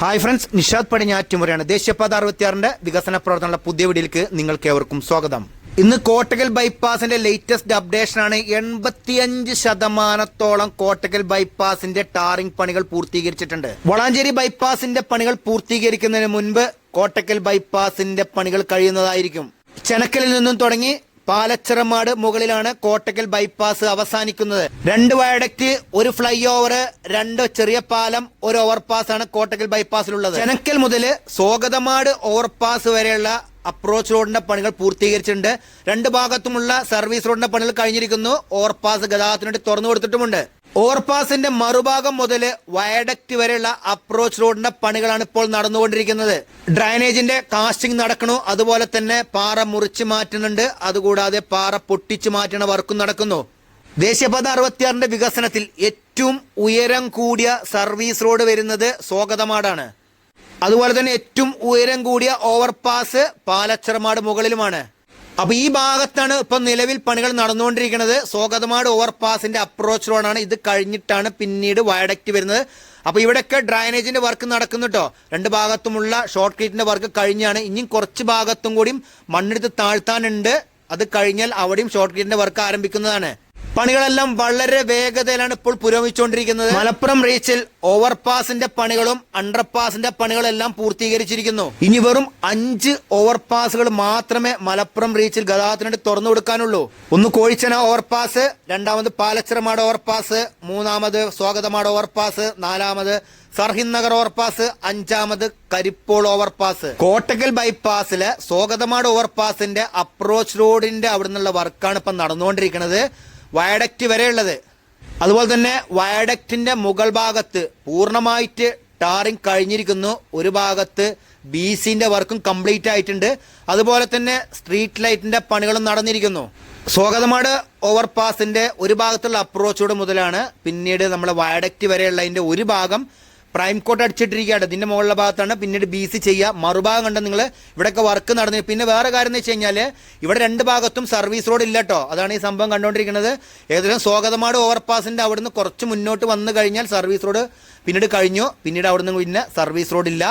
Hi friends Nishad പടിഞ്ഞാറ്റുമുറയാണ് ദേശീയപാത അറുപത്തിയാറിന്റെ വികസന പ്രവർത്തനങ്ങളുടെ പുതിയ വീഡിയോയിലേക്ക് നിങ്ങൾക്ക് ഏവർക്കും സ്വാഗതം. ഇന്ന് കോട്ടകൽ ബൈപ്പാസിന്റെ ലേറ്റസ്റ്റ് അപ്ഡേഷൻ ആണ് എൺപത്തിയഞ്ച് ശതമാനത്തോളം കോട്ടകൽ ബൈപ്പാസിന്റെ ടാറിംഗ് പണികൾ പൂർത്തീകരിച്ചിട്ടുണ്ട്. വളാഞ്ചേരി ബൈപ്പാസിന്റെ പണികൾ പൂർത്തീകരിക്കുന്നതിന് മുൻപ് കോട്ടക്കൽ ബൈപ്പാസിന്റെ പണികൾ കഴിയുന്നതായിരിക്കും. ചെനക്കലിൽ നിന്നും തുടങ്ങി പാലച്ചിറമാട് മുകളിലാണ് കോട്ടക്കൽ ബൈപ്പാസ് അവസാനിക്കുന്നത്. രണ്ട് വയഡക്റ്റ് ഒരു ഫ്ലൈ ഓവർ രണ്ട് ചെറിയ പാലം ഒരു ഓവർപാസ് ആണ് കോട്ടക്കൽ ബൈപ്പാസിലുള്ളത് ചെനക്കൽ മുതൽ സ്വാഗതമാട് ഓവർപാസ് വരെയുള്ള അപ്രോച്ച് റോഡിന്റെ പണികൾ പൂർത്തീകരിച്ചിട്ടുണ്ട്. രണ്ട് ഭാഗത്തുമുള്ള സർവീസ് റോഡിന്റെ പണികൾ കഴിഞ്ഞിരിക്കുന്നു. ഓവർപാസ് ഗതാഗതത്തിനുവേണ്ടി തുറന്നു കൊടുത്തിട്ടുമുണ്ട്. ഓവർപാസിന്റെ മറുഭാഗം മുതൽ വയഡക്റ്റ് വരെയുള്ള അപ്രോച്ച് റോഡിന്റെ പണികളാണ് ഇപ്പോൾ നടന്നുകൊണ്ടിരിക്കുന്നത്. ഡ്രൈനേജിന്റെ കാസ്റ്റിംഗ് നടക്കണു. അതുപോലെ തന്നെ പാറ മുറിച്ച് മാറ്റുന്നുണ്ട്. അതുകൂടാതെ പാറ പൊട്ടിച്ചു മാറ്റണ വർക്കും നടക്കുന്നു. ദേശീയപാത അറുപത്തിയാറിന്റെ വികസനത്തിൽ ഏറ്റവും ഉയരം കൂടിയ സർവീസ് റോഡ് വരുന്നത് സ്വാഗതമാടാണ്. അതുപോലെ തന്നെ ഏറ്റവും ഉയരം കൂടിയ ഓവർപാസ് പാലച്ചർമാട് മുകളിലുമാണ്. അപ്പൊ ഈ ഭാഗത്താണ് ഇപ്പൊ നിലവിൽ പണികൾ നടന്നുകൊണ്ടിരിക്കുന്നത്. സ്വാഗതമാട് ഓവർപാസിന്റെ അപ്രോച്ച് റോഡാണ് ഇത് കഴിഞ്ഞിട്ടാണ് പിന്നീട് വയഡക്റ്റ് വരുന്നത്. അപ്പൊ ഇവിടെയൊക്കെ ഡ്രൈനേജിന്റെ വർക്ക് നടക്കുന്നുട്ടോ രണ്ട് ഭാഗത്തുമുള്ള ഷോർട്ട് ക്രീറ്റിന്റെ വർക്ക് കഴിഞ്ഞാണ്. ഇനിയും കുറച്ച് ഭാഗത്തും കൂടിയും മണ്ണെടുത്ത് താഴ്ത്താനുണ്ട്. അത് കഴിഞ്ഞാൽ അവിടെയും ഷോർട്ട് ക്രീറ്റിന്റെ വർക്ക് ആരംഭിക്കുന്നതാണ്. പണികളെല്ലാം വളരെ വേഗതയിലാണ് ഇപ്പോൾ പുരോഗമിച്ചുകൊണ്ടിരിക്കുന്നത്. മലപ്പുറം റീച്ചിൽ ഓവർപാസിന്റെ പണികളും അണ്ടർപാസിന്റെ പണികളെല്ലാം പൂർത്തീകരിച്ചിരിക്കുന്നു. ഇനി വെറും അഞ്ച് ഓവർപാസുകൾ മാത്രമേ മലപ്പുറം റീച്ചിൽ ഗതാഗതത്തിനായിട്ട് തുറന്നു കൊടുക്കാനുള്ളൂ. ഒന്ന് കോഴിച്ചന ഓവർപാസ് രണ്ടാമത് പാലച്ചിറമാട് ഓവർപാസ് മൂന്നാമത് സ്വാഗതമാട് ഓവർപാസ് നാലാമത് സർഹിന്ദ് നഗർ ഓവർപാസ് അഞ്ചാമത് കരിപ്പോൾ ഓവർപാസ്. കോട്ടക്കൽ ബൈപ്പാസിലെ സ്വാഗതമാട് ഓവർപാസിന്റെ അപ്രോച്ച് റോഡിന്റെ അവിടെ നിന്നുള്ള വർക്കാണ് ഇപ്പം നടന്നുകൊണ്ടിരിക്കുന്നത്. വയഡക്റ്റ് വരെയുള്ളത് അതുപോലെ തന്നെ വയഡക്റ്റിന്റെ മുകൾ ഭാഗത്ത് പൂർണമായിട്ട് ടാറിങ് കഴിഞ്ഞിരിക്കുന്നു. ഒരു ഭാഗത്ത് ബി സിന്റെ വർക്കും കംപ്ലീറ്റ് ആയിട്ടുണ്ട്. അതുപോലെ തന്നെ സ്ട്രീറ്റ് ലൈറ്റിന്റെ പണികളും നടന്നിരിക്കുന്നു. സ്വാഗതമാട് ഓവർപാസിന്റെ ഒരു ഭാഗത്തുള്ള അപ്രോച്ചോട് മുതലാണ്. പിന്നീട് നമ്മളെ വയഡക്റ്റ് വരെയുള്ളതിന്റെ ഒരു ഭാഗം പ്രൈം കോട്ട് അടിച്ചിട്ടിരിക്കുകയാണ്. ഇതിന്റെ മുകളിലെ ഭാഗത്താണ് പിന്നീട് ബി സി ചെയ്യുക. മറുഭാഗം കണ്ട നിങ്ങൾ ഇവിടെയൊക്കെ വർക്ക് നടന്നു. പിന്നെ വേറെ കാര്യം എന്ന് വെച്ച് കഴിഞ്ഞാൽ ഇവിടെ രണ്ട് ഭാഗത്തും സർവീസ് റോഡ് ഇല്ല കേട്ടോ അതാണ് ഈ സംഭവം കണ്ടുകൊണ്ടിരിക്കുന്നത് ഏകദേശം സ്വാഗതമാട് ഓവർപാസിന്റെ അവിടുന്ന് കുറച്ച് മുന്നോട്ട് വന്നു കഴിഞ്ഞാൽ സർവീസ് റോഡ് പിന്നീട് കഴിഞ്ഞു. പിന്നീട് അവിടുന്ന് പിന്നെ സർവീസ് റോഡ് ഇല്ല.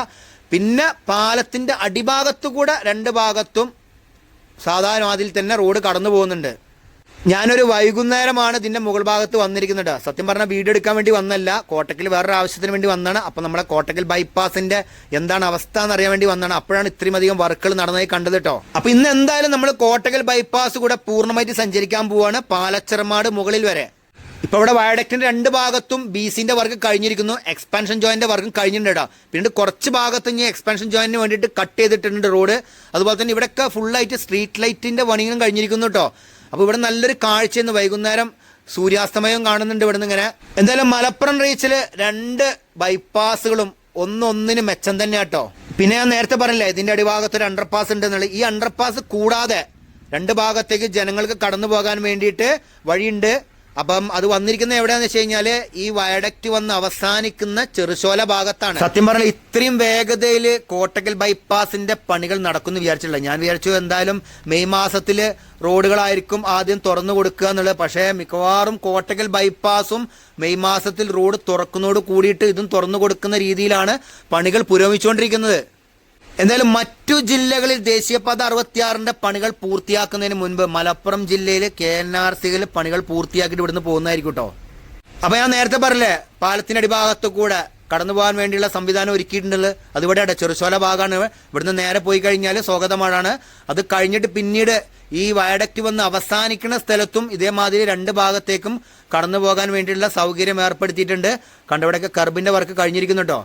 പിന്നെ പാലത്തിന്റെ അടിഭാഗത്തു കൂടെ രണ്ട് ഭാഗത്തും സാധാരണ അതിൽ തന്നെ റോഡ് കടന്നു പോകുന്നുണ്ട്. ഞാനൊരു വൈകുന്നേരമാണ് ഇതിന്റെ മുകൾ ഭാഗത്ത് വന്നിരിക്കുന്നത്. സത്യം പറഞ്ഞാൽ വീഡിയോ എടുക്കാൻ വേണ്ടി വന്നല്ല. കോട്ടക്കിൽ വേറൊരു ആവശ്യത്തിന് വേണ്ടി വന്നാണ്. അപ്പൊ നമ്മളെ കോട്ടക്കൽ ബൈപ്പാസിന്റെ എന്താണ് അവസ്ഥ എന്ന് അറിയാൻ വേണ്ടി വന്നാണ്. അപ്പോഴാണ് ഇത്രയും അധികം വർക്കുകൾ നടന്നതായി കണ്ടത് കേട്ടോ അപ്പൊ ഇന്ന് എന്തായാലും നമ്മൾ കോട്ടക്കൽ ബൈപ്പാസ് കൂടെ പൂർണമായിട്ട് സഞ്ചരിക്കാൻ പോവാണ് പാലച്ചിറമാട് മുകളിൽ വരെ. ഇപ്പൊ ഇവിടെ വയഡക്റ്റിന്റെ രണ്ട് ഭാഗത്തും ബി സിന്റെ വർക്ക് കഴിഞ്ഞിരിക്കുന്നു. എക്സ്പാൻഷൻ ജോയിന്റെ വർക്കും കഴിഞ്ഞിട്ടുണ്ട് പിന്നീട് കുറച്ച് ഭാഗത്ത് ഇനി എക്സ്പാൻഷൻ ജോയിന്റിന് വേണ്ടിയിട്ട് കട്ട് ചെയ്തിട്ടുണ്ട് റോഡ് അതുപോലെ തന്നെ ഇവിടെയൊക്കെ ഫുള്ളായിട്ട് സ്ട്രീറ്റ് ലൈറ്റിന്റെ പണിയും കഴിഞ്ഞിരിക്കുന്നു കേട്ടോ അപ്പൊ ഇവിടെ നല്ലൊരു കാഴ്ചയെന്ന് വൈകുന്നേരം സൂര്യാസ്തമയം കാണുന്നുണ്ട് ഇവിടുന്ന് ഇങ്ങനെ. എന്തായാലും മലപ്പുറം റീച്ചിൽ രണ്ട് ബൈപ്പാസുകളും ഒന്നൊന്നിന് മെച്ചം തന്നെ കേട്ടോ പിന്നെ ഞാൻ നേരത്തെ പറഞ്ഞില്ലേ ഇതിന്റെ അടിഭാഗത്ത് ഒരു അണ്ടർപാസ് ഉണ്ട് എന്നുള്ളത് ഈ അണ്ടർപാസ് കൂടാതെ രണ്ട് ഭാഗത്തേക്ക് ജനങ്ങൾക്ക് കടന്നു പോകാൻ വേണ്ടിയിട്ട് വഴിയുണ്ട്. അപ്പം അത് വന്നിരിക്കുന്ന എവിടെയാന്ന് വെച്ച് കഴിഞ്ഞാൽ ഈ വയഡക്റ്റ് വന്ന് അവസാനിക്കുന്ന ചെറുശോല ഭാഗത്താണ്. സത്യം പറഞ്ഞാൽ ഇത്രയും വേഗതയിൽ കോട്ടക്കൽ ബൈപ്പാസിന്റെ പണികൾ നടക്കുന്നു വിചാരിച്ചില്ല ഞാൻ വിചാരിച്ചു എന്തായാലും മെയ് മാസത്തിൽ റോഡുകളായിരിക്കും ആദ്യം തുറന്നു കൊടുക്കുക എന്നുള്ളത്. പക്ഷേ മിക്കവാറും കോട്ടക്കൽ ബൈപ്പാസും മെയ് മാസത്തിൽ റോഡ് തുറക്കുന്നതോട് കൂടിയിട്ട് ഇതും തുറന്നു കൊടുക്കുന്ന രീതിയിലാണ് പണികൾ പുരോഗമിച്ചുകൊണ്ടിരിക്കുന്നത്. എന്തായാലും മറ്റു ജില്ലകളിൽ ദേശീയപാത അറുപത്തിയാറിന്റെ പണികൾ പൂർത്തിയാക്കുന്നതിന് മുൻപ് മലപ്പുറം ജില്ലയിലെ കെ എൻ ആർ സിയിൽ പണികൾ പൂർത്തിയാക്കിയിട്ട് ഇവിടുന്ന് പോകുന്നതായിരിക്കും കേട്ടോ. അപ്പൊ ഞാൻ നേരത്തെ പറഞ്ഞില്ലേ പാലത്തിന്റെ അടിഭാഗത്തു കൂടെ കടന്നു പോകാൻ വേണ്ടിയുള്ള സംവിധാനം ഒരുക്കിയിട്ടുണ്ടല്ലോ. അതിവിടെയാണ് ചെറുശോല ഭാഗമാണ് ഇവിടുന്ന് നേരെ പോയി കഴിഞ്ഞാൽ സ്വാഗതമാണ് അത് കഴിഞ്ഞിട്ട് പിന്നീട് ഈ വയഡക്റ്റ് വന്ന് അവസാനിക്കുന്ന സ്ഥലത്തും ഇതേമാതിരി രണ്ട് ഭാഗത്തേക്കും കടന്നു പോകാൻ വേണ്ടിയുള്ള സൗകര്യം ഏർപ്പെടുത്തിയിട്ടുണ്ട്. കണ്ടവിടെയൊക്കെ കർബിന്റെ വർക്ക് കഴിഞ്ഞിരിക്കുന്നു കേട്ടോ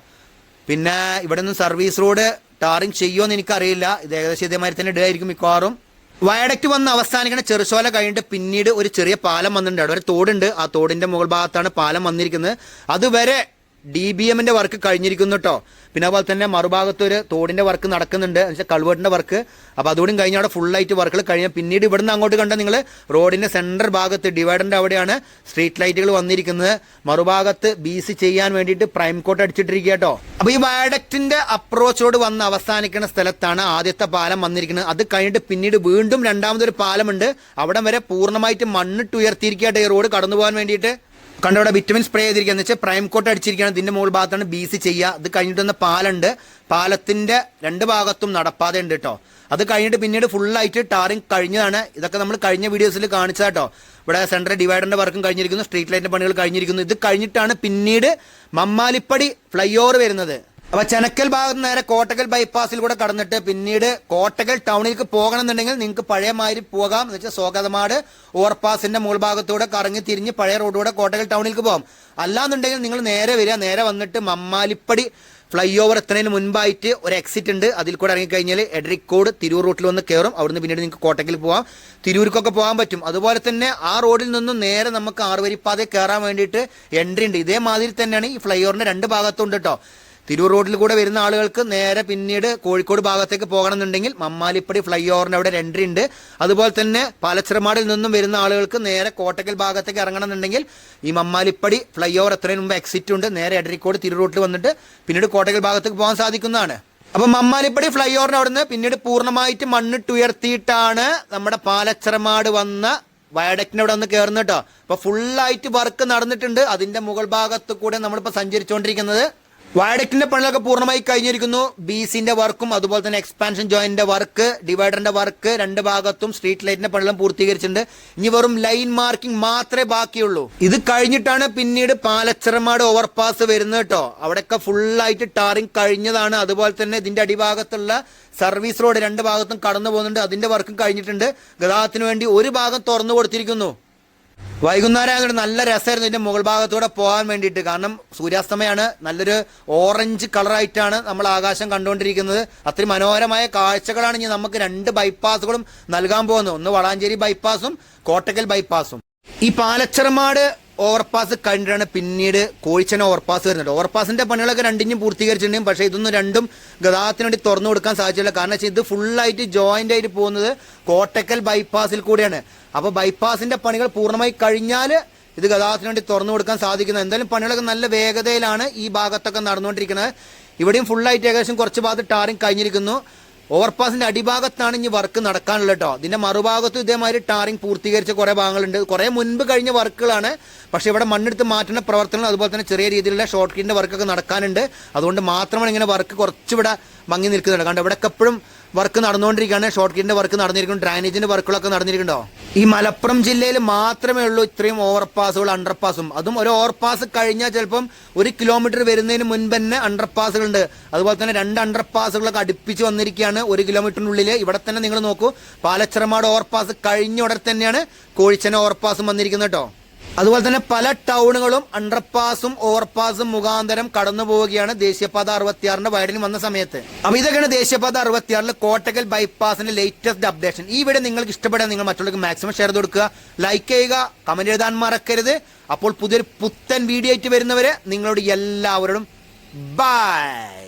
പിന്നെ ഇവിടെ നിന്ന് സർവീസ് റോഡ് ടാറിങ് ചെയ്യുമോന്ന് എനിക്കറിയില്ല. ഇത് ഏകദേശം ഇതേമാതിരി തന്നെ ഇടുകയായിരിക്കും മിക്കവാറും. വയഡക്റ്റ് വന്ന് അവസാനിക്കുന്ന ചെറുശോല കഴിഞ്ഞിട്ട് പിന്നീട് ഒരു ചെറിയ പാലം വന്നിട്ടുണ്ട്. അവിടെ ഒരു തോടുണ്ട്. ആ തോടിന്റെ മുകൾ ഭാഗത്താണ് പാലം വന്നിരിക്കുന്നത്. അതുവരെ ഡി ബി എമ്മിന്റെ വർക്ക് കഴിഞ്ഞിരിക്കുന്നു കേട്ടോ പിന്നെ അതുപോലെ തന്നെ മറുഭാഗത്ത് ഒരു തോടിന്റെ വർക്ക് നടക്കുന്നുണ്ട്. എന്നുവെച്ചാൽ കൾവേട്ടിന്റെ വർക്ക് അപ്പോൾ അതുകൂടി കഴിഞ്ഞ അവിടെ ഫുൾ ആയിട്ട് വർക്കുകൾ കഴിഞ്ഞ പിന്നീട് ഇവിടുന്ന് അങ്ങോട്ട് കണ്ട നിങ്ങൾ റോഡിന്റെ സെന്റർ ഭാഗത്ത് ഡിവൈഡറിന്റെ അവിടെയാണ് സ്ട്രീറ്റ് ലൈറ്റുകൾ വന്നിരിക്കുന്നത്. മറുഭാഗത്ത് ബി സി ചെയ്യാൻ വേണ്ടിയിട്ട് പ്രൈം കോട്ട് അടിച്ചിട്ടിരിക്കുക കേട്ടോ അപ്പോൾ ഈ വയഡക്റ്റിന്റെ അപ്രോച്ചോട് വന്ന് അവസാനിക്കുന്ന സ്ഥലത്താണ് ആദ്യത്തെ പാലം വന്നിരിക്കുന്നത്. അത് കഴിഞ്ഞിട്ട് പിന്നീട് വീണ്ടും രണ്ടാമതൊരു പാലമുണ്ട്. അവിടം വരെ പൂർണമായിട്ട് മണ്ണിട്ട് ഉയർത്തിയിരിക്കട്ടെ ഈ റോഡ് കടന്നു പോകാൻ വേണ്ടിയിട്ട്. കണ്ടോ ഇവിടെ വിറ്റമിൻ സ്പ്രേ ചെയ്തിരിക്കുക എന്ന് വെച്ചാൽ പ്രൈം കോട്ട് അടിച്ചിരിക്കുകയാണ്. ഇതിന്റെ മുകൾ ഭാഗത്താണ് ബി സി ചെയ്യുക. ഇത് കഴിഞ്ഞിട്ട് വന്ന പാലുണ്ട്. പാലത്തിന്റെ രണ്ട് ഭാഗത്തും നടപ്പാതെ ഉണ്ട് കേട്ടോ അത് കഴിഞ്ഞിട്ട് പിന്നീട് ഫുള്ളായിട്ട് ടാറിങ് കഴിഞ്ഞതാണ്. ഇതൊക്കെ നമ്മൾ കഴിഞ്ഞ വീഡിയോസിൽ കാണിച്ചതാട്ടോ. ഇവിടെ സെൻട്രൽ ഡിവൈഡറിന്റെ വർക്കും കഴിഞ്ഞിരിക്കുന്നു. സ്ട്രീറ്റ് ലൈറ്റിന്റെ പണികൾ കഴിഞ്ഞിരിക്കുന്നു. ഇത് കഴിഞ്ഞിട്ടാണ് പിന്നീട് മമ്മാലിപ്പടി ഫ്ലൈ ഓവർ വരുന്നത്. അപ്പൊ ചെനക്കൽ ഭാഗത്ത് നേരെ കോട്ടക്കൽ ബൈപ്പാസിൽ കൂടെ കടന്നിട്ട് പിന്നീട് കോട്ടക്കൽ ടൗണിലേക്ക് പോകണമെന്നുണ്ടെങ്കിൽ നിങ്ങൾക്ക് പഴയ മാതിരി പോകാം. എന്ന് വെച്ചാൽ സ്വാഗതമാട് ഓവർപാസിന്റെ മുകൾ ഭാഗത്തൂടെ കറങ്ങി തിരിഞ്ഞ് പഴയ റോഡിലൂടെ കോട്ടക്കൽ ടൗണിലേക്ക് പോകാം. അല്ലാന്നുണ്ടെങ്കിൽ നിങ്ങൾ നേരെ വരിക. നേരെ വന്നിട്ട് മമ്മാലിപ്പടി ഫ്ലൈ ഓവർ എത്തുന്നതിന് മുൻപായിട്ട് ഒരു എക്സിറ്റ് ഉണ്ട്. അതിൽ കൂടെ ഇറങ്ങിക്കഴിഞ്ഞാൽ എഡ്രിക്കോട് തിരൂർ റൂട്ടിൽ വന്ന് കയറും അവിടുന്ന് പിന്നീട് നിങ്ങൾക്ക് കോട്ടക്കിൽ പോകാം. തിരൂർക്കൊക്കെ പോകാൻ പറ്റും. അതുപോലെ തന്നെ ആ റോഡിൽ നിന്നും നേരെ നമുക്ക് ആറുവരിപ്പാതെ കയറാൻ വേണ്ടിയിട്ട് എൻട്രി ഉണ്ട്. ഇതേമാതിരി തന്നെയാണ് ഈ ഫ്ലൈ ഓവറിന്റെ രണ്ട് ഭാഗത്തുണ്ട് കേട്ടോ തിരൂർ റോഡിൽ കൂടെ വരുന്ന ആളുകൾക്ക് നേരെ പിന്നീട് കോഴിക്കോട് ഭാഗത്തേക്ക് പോകണമെന്നുണ്ടെങ്കിൽ മമ്മാലിപ്പടി ഫ്ലൈ ഓവറിന്റെ അവിടെ എൻട്രി ഉണ്ട്. അതുപോലെ തന്നെ പാലച്ചിറമാടിൽ നിന്നും വരുന്ന ആളുകൾക്ക് നേരെ കോട്ടക്കൽ ഭാഗത്തേക്ക് ഇറങ്ങണമെന്നുണ്ടെങ്കിൽ ഈ മമ്മാലിപ്പടി ഫ്ലൈ ഓവർ എത്രയും മുമ്പ് എക്സിറ്റ് ഉണ്ട്. നേരെ എടരിക്കോട് തിരൂർ റോഡിൽ വന്നിട്ട് പിന്നീട് കോട്ടക്കൽ ഭാഗത്തേക്ക് പോകാൻ സാധിക്കുന്നതാണ്. അപ്പൊ മമ്മാലിപ്പടി ഫ്ലൈ ഓവറിന് അവിടുന്ന് പിന്നീട് പൂർണമായിട്ട് മണ്ണിട്ട് ഉയർത്തിയിട്ടാണ് നമ്മുടെ പാലച്ചിറമാട് വന്ന വയഡക്റ്റിന് അവിടെ വന്ന് കയറുന്നത് കേട്ടോ. അപ്പൊ ഫുള്ളായിട്ട് വർക്ക് നടന്നിട്ടുണ്ട്. അതിന്റെ മുകൾ ഭാഗത്ത് കൂടെ നമ്മളിപ്പോ സഞ്ചരിച്ചുകൊണ്ടിരിക്കുന്നത്. വയഡക്റ്റിന്റെ പണികളൊക്കെ പൂർണമായി കഴിഞ്ഞിരിക്കുന്നു. ബീസിന്റെ വർക്കും അതുപോലെ തന്നെ എക്സ്പാൻഷൻ ജോയിന്റിന്റെ വർക്ക് ഡിവൈഡറിന്റെ വർക്ക് രണ്ട് ഭാഗത്തും സ്ട്രീറ്റ് ലൈറ്റിന്റെ പണികളും പൂർത്തീകരിച്ചിട്ടുണ്ട്. ഇനി വെറും ലൈൻ മാർക്കിംഗ് മാത്രമേ ബാക്കിയുള്ളൂ. ഇത് കഴിഞ്ഞിട്ടാണ് പിന്നീട് പാലച്ചിറമാട് ഓവർപാസ് വരുന്നത് കേട്ടോ. അവിടെയൊക്കെ ഫുള്ളായിട്ട് ടാറിങ് കഴിഞ്ഞതാണ്. അതുപോലെ തന്നെ ഇതിന്റെ അടിഭാഗത്തുള്ള സർവീസ് റോഡ് രണ്ട് ഭാഗത്തും കടന്നു പോകുന്നുണ്ട് അതിന്റെ വർക്കും കഴിഞ്ഞിട്ടുണ്ട്. ഗതാഗതത്തിന് വേണ്ടി ഒരു ഭാഗം തുറന്നു കൊടുത്തിരിക്കുന്നു. വൈകുന്നേരം അങ്ങോട്ട് നല്ല രസമായിരുന്നു ഇതിന്റെ മുകൾ ഭാഗത്തൂടെ പോകാൻ വേണ്ടിയിട്ട്. കാരണം സൂര്യാസ്തമയാണ് നല്ലൊരു ഓറഞ്ച് കളറായിട്ടാണ് നമ്മൾ ആകാശം കണ്ടുകൊണ്ടിരിക്കുന്നത്. അത്രയും മനോഹരമായ കാഴ്ചകളാണ് ഇനി നമുക്ക് രണ്ട് ബൈപ്പാസുകളും നൽകാൻ പോകുന്നത്. ഒന്ന് വളാഞ്ചേരി ബൈപ്പാസും കോട്ടക്കൽ ബൈപ്പാസും ഈ പാലച്ചിറമാട് ഓവർപാസ് കഴിഞ്ഞിട്ടാണ് പിന്നീട് കോഴിച്ചന ഓവർപാസ് വരുന്നത്. ഓവർപാസിന്റെ പണികളൊക്കെ രണ്ടിനും പൂർത്തീകരിച്ചിട്ടുണ്ട് പക്ഷേ ഇതൊന്നും രണ്ടും ഗതാഗതത്തിന് വേണ്ടി തുറന്നു കൊടുക്കാൻ സാധിച്ചില്ല. കാരണം വെച്ചാൽ ഇത് ഫുള്ളായിട്ട് ജോയിന്റ് ആയിട്ട് പോകുന്നത് കോട്ടക്കൽ ബൈപ്പാസിൽ കൂടിയാണ്. അപ്പോൾ ബൈപ്പാസിന്റെ പണികൾ പൂർണമായി കഴിഞ്ഞാൽ ഇത് ഗതാഗതത്തിന് വേണ്ടി തുറന്നു കൊടുക്കാൻ സാധിക്കുന്നത് എന്തായാലും പണികളൊക്കെ നല്ല വേഗതയിലാണ് ഈ ഭാഗത്തൊക്കെ നടന്നുകൊണ്ടിരിക്കുന്നത്. ഇവിടെയും ഫുള്ളായിട്ട് ഏകദേശം കുറച്ച് ഭാഗത്ത് ടാറിങ് കഴിഞ്ഞിരിക്കുന്നു. ഓവർപാസിന്റെ അടിഭാഗത്താണ് ഇനി വർക്ക് നടക്കാനുള്ളത് കേട്ടോ ഇതിന്റെ മറുഭാഗത്തും ഇതേമാതിരി ടാറിംഗ് പൂർത്തീകരിച്ച കുറെ ഭാഗങ്ങളുണ്ട്. കുറെ മുൻപ് കഴിഞ്ഞ വർക്കുകളാണ്. പക്ഷേ ഇവിടെ മണ്ണെടുത്ത് മാറ്റുന്ന പ്രവർത്തനം അതുപോലെ തന്നെ ചെറിയ രീതിയിലുള്ള ഷോർട്ട് കിന്റെ വർക്കൊക്കെ നടക്കാനുണ്ട്. അതുകൊണ്ട് മാത്രമാണ് ഇങ്ങനെ വർക്ക് കുറച്ചിവിടെ മങ്ങി നിൽക്കുന്നുണ്ട് കാരണം ഇവിടെ എപ്പോഴും വർക്ക് നടന്നുകൊണ്ടിരിക്കുകയാണ്. Short കിന്റെ work നടന്നിരിക്കുന്നു. ഡ്രൈനേജിന്റെ വർക്കുകളൊക്കെ നടന്നിരിക്കുന്നുണ്ടോ? ഈ മലപ്പുറം ജില്ലയിൽ മാത്രമേ ഉള്ളൂ ഇത്രയും ഓവർപാസുകൾ അണ്ടർപാസും അതും ഒരു ഓവർപാസ് കഴിഞ്ഞാൽ ചിലപ്പം ഒരു കിലോമീറ്റർ വരുന്നതിന് മുൻപ് തന്നെ അണ്ടർപാസുകളുണ്ട് അതുപോലെ തന്നെ രണ്ട് അണ്ടർപാസുകളൊക്കെ അടുപ്പിച്ച് വന്നിരിക്കുകയാണ് ഒരു കിലോമീറ്ററിനുള്ളിൽ ഇവിടെ തന്നെ നിങ്ങൾ നോക്കൂ പാലച്ചിറമാട് ഓവർപാസ് കഴിഞ്ഞ ഉടനെ തന്നെയാണ് കോഴിച്ചന ഓവർപാസും വന്നിരിക്കുന്നത് കേട്ടോ. അതുപോലെ തന്നെ പല ടൗണുകളും അണ്ടർപാസും ഓവർപാസും മുഖാന്തരം കടന്നു പോവുകയാണ് ദേശീയപാത അറുപത്തിയാറിന്റെ വയഡിന് വന്ന സമയത്ത്. അപ്പൊ ഇതൊക്കെയാണ് ദേശീയപാത അറുപത്തിയാറിലെ കോട്ടക്കൽ ബൈപ്പാസിന്റെ ലേറ്റസ്റ്റ് അപ്ഡേഷൻ ഈ വീഡിയോ നിങ്ങൾക്ക് ഇഷ്ടപ്പെടാൻ നിങ്ങൾ മറ്റുള്ളവർക്ക് മാക്സിമം ഷെയർ കൊടുക്കുക. ലൈക്ക് ചെയ്യുക കമന്റ് എഴുതാൻ മറക്കരുത്. അപ്പോൾ പുതിയൊരു പുത്തൻ വീഡിയോ ആയിട്ട് വരുന്നവരെ നിങ്ങളോട് എല്ലാവരോടും ബൈ